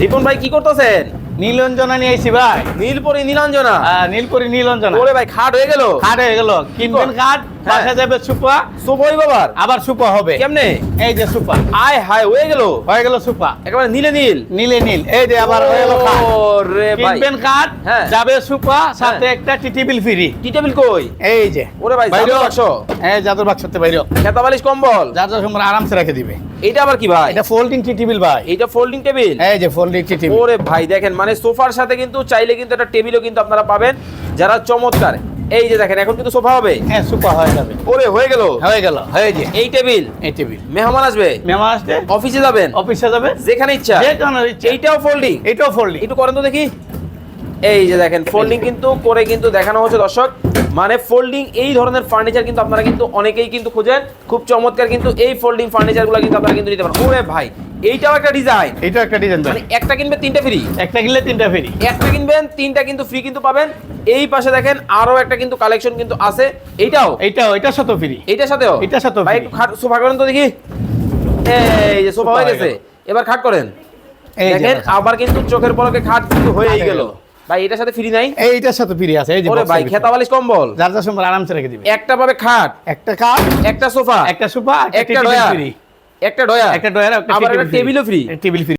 রিপন ভাই কি করতেছেন? নীলঞ্জনা নিয়ে আইছি ভাই। নীলপরি নীলঞ্জনা? হ্যাঁ নীলপুরি নীলঞ্জনা। ওরে ভাই খাট হয়ে গেল? খাট হয়ে গেল। কিনবেন খাট হ্যাঁ। বাসা যাবে সুপা। সুপই বাবার আবার? সুপা হবে। কেমনে? এই যে সুপা। আয় হায় হয়ে গেল? হয়ে গেল সুপা। একেবারে নীলে নীল। নীলে নীল। এই যে আবার হয়ে গেল রে ভাই। কিনবেন কাঠ হ্যাঁ। যাবে সুপা সাথে একটা T table free. T table কই? এই যে। ওরে ভাই বাইরে বাক্স। জাদুর বাক্সতে বাইরে খেতা বালিশ কম্বল। আরামসে রেখে দিবে। এটা আবার কি ভাই? এটা ফোল্ডিং টি টেবিল ভাই। এটা ফোল্ডিং টেবিল? এই যে ফোল্ডিং টি টেবিল। ওরে ভাই দেখেন মানে সোফার সাথে কিন্তু চাইলে কিন্তু একটা টেবিলও কিন্তু আপনারা পাবেন। যারা চমৎকার এই যে দেখেন এখন কিন্তু সোফা হবে। হ্যাঁ সোফা হয়ে যাবে। ওরে হয়ে গেল? হয়ে গেল হয়ে যে এই টেবিল? এই টেবিল। মেহমান আসবে? মেহমান আসতে অফিসে যাবেন? অফিসে যাবে। যেখানে ইচ্ছা। যে কোনো ইচ্ছা। এইটাও ফোল্ডিং এটাও ফোল্ডিং একটু করেন তো দেখি। এই যে দেখেন ফোল্ডিং কিন্তু করে কিন্তু দেখানো হচ্ছে দর্শক। মানে ফোল্ডিং এই ধরনের ফার্নিচার কিন্তু আপনারা কিন্তু অনেকেই কিন্তু খোঁজেন। খুব চমৎকার কিন্তু এই ফোল্ডিং ফার্নিচারগুলো কিন্তু আপনারা কিন্তু নিতে পারেন। ওরে ভাই এইটাও একটা ডিজাইন একটা ডিজাইন মানে একটা কিনবে তিনটা ফ্রি একটা কিনলে তিনটা ফ্রি একটা কিনবেন তিনটা কিন্তু ফ্রি কিন্তু পাবেন। এই পাশে দেখেন আরও একটা কিন্তু কালেকশন কিন্তু আছে। এইটাও? এইটাও এটা শত ফ্রি এইটার সাথেও? এটার সাথেও ভাই একটু খাট সোফা করেন তো দেখি। এই যে সোফা হয়ে গেছে। এবার খাট করেন। দেখেন। আবার কিন্তু চোখের পলকে খাট কিন্তু হয়েই হয়ে গেল। ভাই এটার সাথে ফ্রি নাই? এইটার সাথে ফ্রি আছে। এই যে ওরে ভাই খেতা বালিশ কম্বল। যার যার সময় আরামসে রেখে দিবে। একটা পাবে খাট। একটা খাট। একটা সোফা। একটা সোফা একটা ডয়ার ফ্রি একটা ডয়ার একটা ডয়ার একটা টেবিলও ফ্রি টেবিল ফ্রি।